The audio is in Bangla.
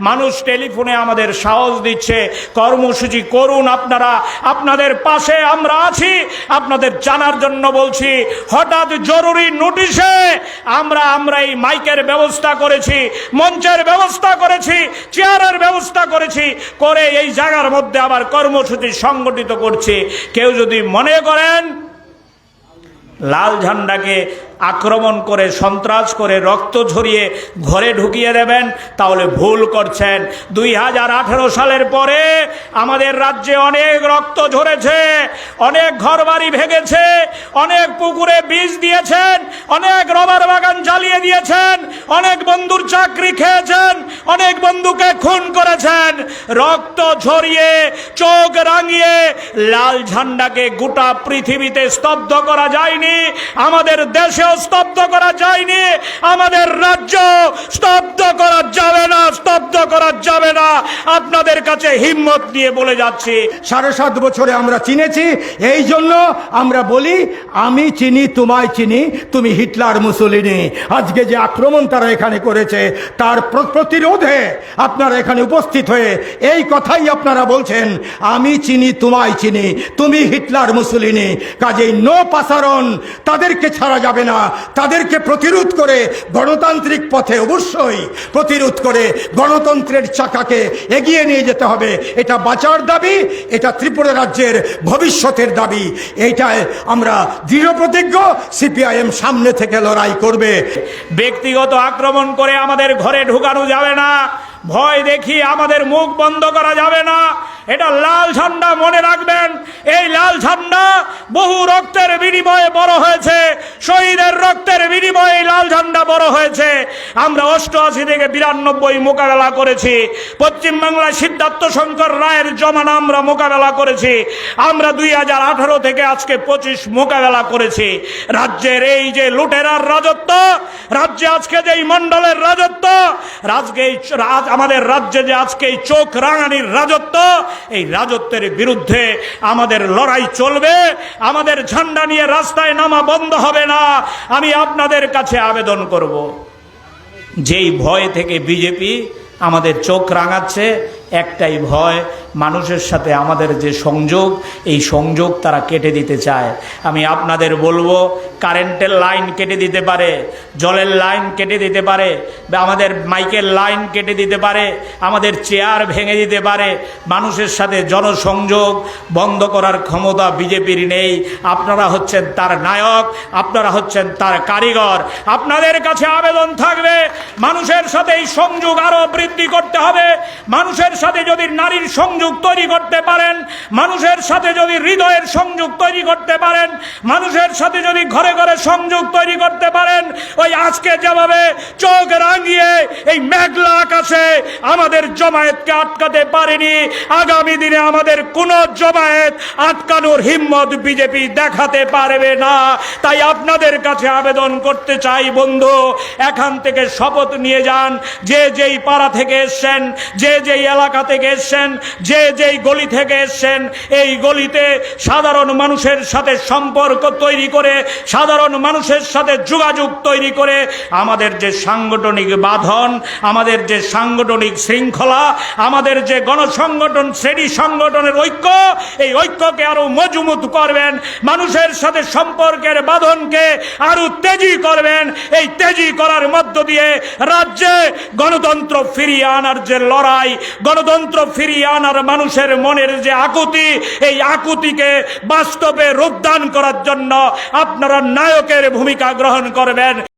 মানুষ টেলিফোনে আমাদের সাহস দিচ্ছে, কর্মসূচি করুন আপনারা, আপনাদের পাশে আমরা আছি, আপনাদের জানার জন্য বলছি, হঠাৎ জরুরি নোটিশে আমরা আমরা এই মাইকের ব্যবস্থা করেছি, মঞ্চের ব্যবস্থা করেছি, চেয়ারের ব্যবস্থা করেছি, করে এই জায়গার মধ্যে আবার কর্মসূচি সংগঠিত করছি। কেউ যদি মনে করেন লাল ঝান্ডাকে আক্রমণ করে, সন্ত্রাস করে, রক্ত ঝরিয়ে ঘরে ঢুকিয়ে দেবেন, তাহলে ভুল করছেন। দুই হাজার আঠেরো সালের পরে আমাদের রাজ্যে অনেক রক্ত ঝরেছে, অনেক ঘরবাড়ি ভেঙেছে, অনেক পুকুরে বীজ দিয়েছেন, অনেক রবার বাগান জ্বালিয়ে দিয়েছেন, অনেক বন্ধুর চাকরি খেয়েছেন, অনেক বন্ধুকে খুন করেছেন। রক্ত ঝরিয়ে, চোখ রাঙিয়ে লাল ঝান্ডাকে গোটা পৃথিবীতে স্তব্ধ করা যায়নি। আমাদের দেশেও স্তব্ধ করা যায়নি, আমাদের রাজ্য স্তব্ধ করা যাবে না, স্তব্ধ করা যাবে না। আপনাদের কাছে হিম্মত নিয়ে বলে যাচ্ছি। সাড়ে সাত বছরে আমরা চিনেছি, এই জন্য আমরা বলি, আমি চিনি, তোমায় চিনি, তুমি হিটলার মুসলিনি। আজকে যে আক্রমণ তারা এখানে করেছে, তার প্রতিরোধে আপনারা এখানে উপস্থিত হয়ে এই কথাই আপনারা বলছেন, আমি চিনি, তোমায় চিনি, তুমি হিটলার মুসলিনি। কাজেই নো পাসারণ তাদেরকে ছাড়া যাবে না। তাদেরকে প্রতিরোধ করে গণতান্ত্রিক পথে অবশ্যই প্রতিরোধ করে গণতন্ত্রের চাকাকে এগিয়ে নিয়ে যেতে হবে। এটা বাঁচার দাবি, এটা ত্রিপুরা রাজ্যের ভবিষ্যতের দাবি। এইটায় আমরা দৃঢ় প্রতিজ্ঞ, সিপিআইএম সামনে থেকে লড়াই করবে। ব্যক্তিগত আক্রমণ করে আমাদের ঘরে ঢুকানো যাবে না। ভয় দেখি আমাদের মুখ বন্ধ করা যাবে না। এটা লাল ঝান্ডা মনে রাখবেন। এই লাল ঝান্ডা বহু রক্তের বিনিময়ে বড় হয়েছে। শহীদের রক্তের বিনিময়ে লাল ঝান্ডা বড় হয়েছে। আমরা অষ্টআশি থেকে বিরানব্বই মোকাবেলা করেছি। পশ্চিমবাংলায় সিদ্ধার্থ শঙ্কর রায়ের জমানা আমরা মোকাবেলা করেছি। আমরা দুই হাজার আঠারো থেকে আজকে পঁচিশ মোকাবেলা করেছি। রাজ্যের এই যে লুটেরার রাজত্ব, রাজ্যে আজকে যে এই মণ্ডলের রাজত্ব রাজকে রাজ- আমাদের রাজ্যে যে আজকে এই চোখ রাঙানির রাজত্ব, এই রাজত্বের বিরুদ্ধে আমাদের লড়াই চলবে। আমাদের ঝান্ডা নিয়ে রাস্তায় নামা বন্ধ হবে না। আমি আপনাদের কাছে আবেদন করব। যেই ভয় থেকে বিজেপি আমাদের চোখ রাঙাচ্ছে একটাই ভয়, মানুষের সাথে আমাদের যে সংযোগ, এই সংযোগ তারা কেটে দিতে চায়। আমি আপনাদের বলব, কারেন্টের লাইন কেটে দিতে পারে, জলের লাইন কেটে দিতে পারে আমাদের মাইকের লাইন কেটে দিতে পারে, আমাদের চেয়ার ভেঙে দিতে পারে, মানুষের সাথে জনসংযোগ বন্ধ করার ক্ষমতা বিজেপির নেই। আপনারা হচ্ছেন তার নায়ক, আপনারা হচ্ছেন তার কারিগর, আপনাদের কাছে আবেদন থাকবে, মানুষের সাথে এই সংযোগ আরও বৃদ্ধি করতে হবে। মানুষের সাথে যদি নারীর সংযোগ তৈরি করতে পারেন, মানুষের সাথে যদি হৃদয়ের সংযোগ তৈরি করতে পারেন, মানুষের সাথে যদি ঘরে ঘরে সংযোগ তৈরি করতে পারেন, ওই আজকে যেভাবে চোখ রাঙিয়ে এই মেঘলা আকাশে আমাদের জমায়েতকে আটকাতে পারেনি, আগামী দিনে আমাদের কোন জমায়েত আটকানোর হিম্মত বিজেপি দেখাতে পারবে না। তাই আপনাদের কাছে আবেদন করতে চাই বন্ধু, এখান থেকে শপথ নিয়ে যান, যে যেই পাড়া থেকে এসছেন, যে যেই এলাকা থেকে এসছেন যে যেই গলি থেকে এসছেন, এই গলিতে সাধারণ মানুষের সাথে সম্পর্ক তৈরি করে, সাধারণ মানুষের সাথে যোগাযোগ তৈরি করে আমাদের যে সাংগঠনিক বাঁধন, আমাদের যে সাংগঠনিক শৃঙ্খলা, আমাদের যে গণসংগঠন, শ্রেণি সংগঠনের ঐক্য, এই ঐক্যকে আরও মজবুত করবেন, মানুষের সাথে সম্পর্কের বাঁধনকে আরও তেজি করবেন, এই তেজি করার মধ্য দিয়ে রাজ্যে গণতন্ত্র ফিরিয়ে আনার যে লড়াই গণতন্ত্র ফিরিয়ে আনার মানুষের মনের যে আকুতি, এই আকুতিকে বাস্তবে রূপদান করার জন্য আপনারা নায়কের ভূমিকা গ্রহণ করবেন।